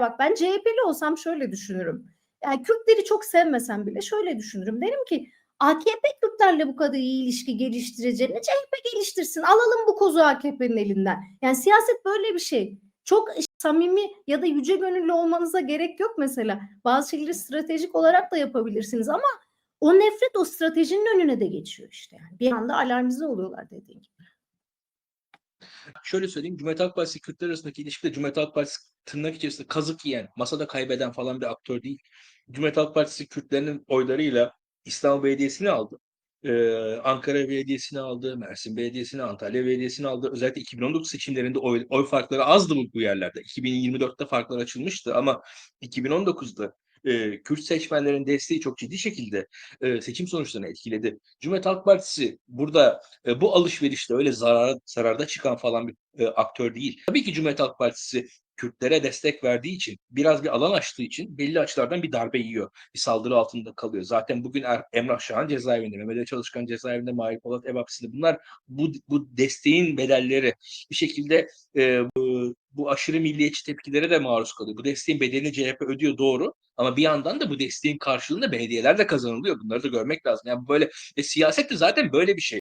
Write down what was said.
bak ben CHP'li olsam şöyle düşünürüm. Yani Kürtleri çok sevmesem bile şöyle düşünürüm. Derim ki AKP Kürtlerle bu kadar iyi ilişki geliştireceğini CHP geliştirsin. Alalım bu kozu AKP'nin elinden. Yani siyaset böyle bir şey. Çok samimi ya da yüce gönüllü olmanıza gerek yok mesela. Bazı şeyleri stratejik olarak da yapabilirsiniz ama o nefret o stratejinin önüne de geçiyor işte. Yani. Bir anda alarmize oluyorlar dediğin gibi. Şöyle söyleyeyim, Cumhuriyet Halk Partisi Kürtler arasındaki ilişkide Cumhuriyet Halk Partisi tırnak içerisinde kazık yiyen, masada kaybeden falan bir aktör değil. Cumhuriyet Halk Partisi Kürtlerinin oylarıyla İstanbul Belediyesi'ni aldı. Ee, Ankara Belediyesi'ni aldı, Mersin Belediyesi'ni, Antalya Belediyesi'ni aldı. Özellikle 2019 seçimlerinde oy, oy farkları azdı bu, bu yerlerde. 2024'te farklar açılmıştı ama 2019'da e, Kürt seçmenlerin desteği çok ciddi şekilde e, seçim sonuçlarını etkiledi. Cumhuriyet Halk Partisi burada e, bu alışverişte öyle zarar, zararda çıkan falan bir e, aktör değil. Tabii ki Cumhuriyet Halk Partisi Kürtlere destek verdiği için, biraz bir alan açtığı için belli açılardan bir darbe yiyor. Bir saldırı altında kalıyor. Zaten bugün er, Emrah Şahan cezaevinde, Mehmet Ali Çalışkan cezaevinde, Mahir Polat ev hapsinde. Bunlar bu, bu desteğin bedelleri. Bir şekilde e, bu, bu aşırı milliyetçi tepkilere de maruz kalıyor. Bu desteğin bedelini CHP ödüyor doğru. Ama bir yandan da bu desteğin karşılığında belediyeler de kazanılıyor. Bunları da görmek lazım. Yani böyle e, siyaset de zaten böyle bir şey.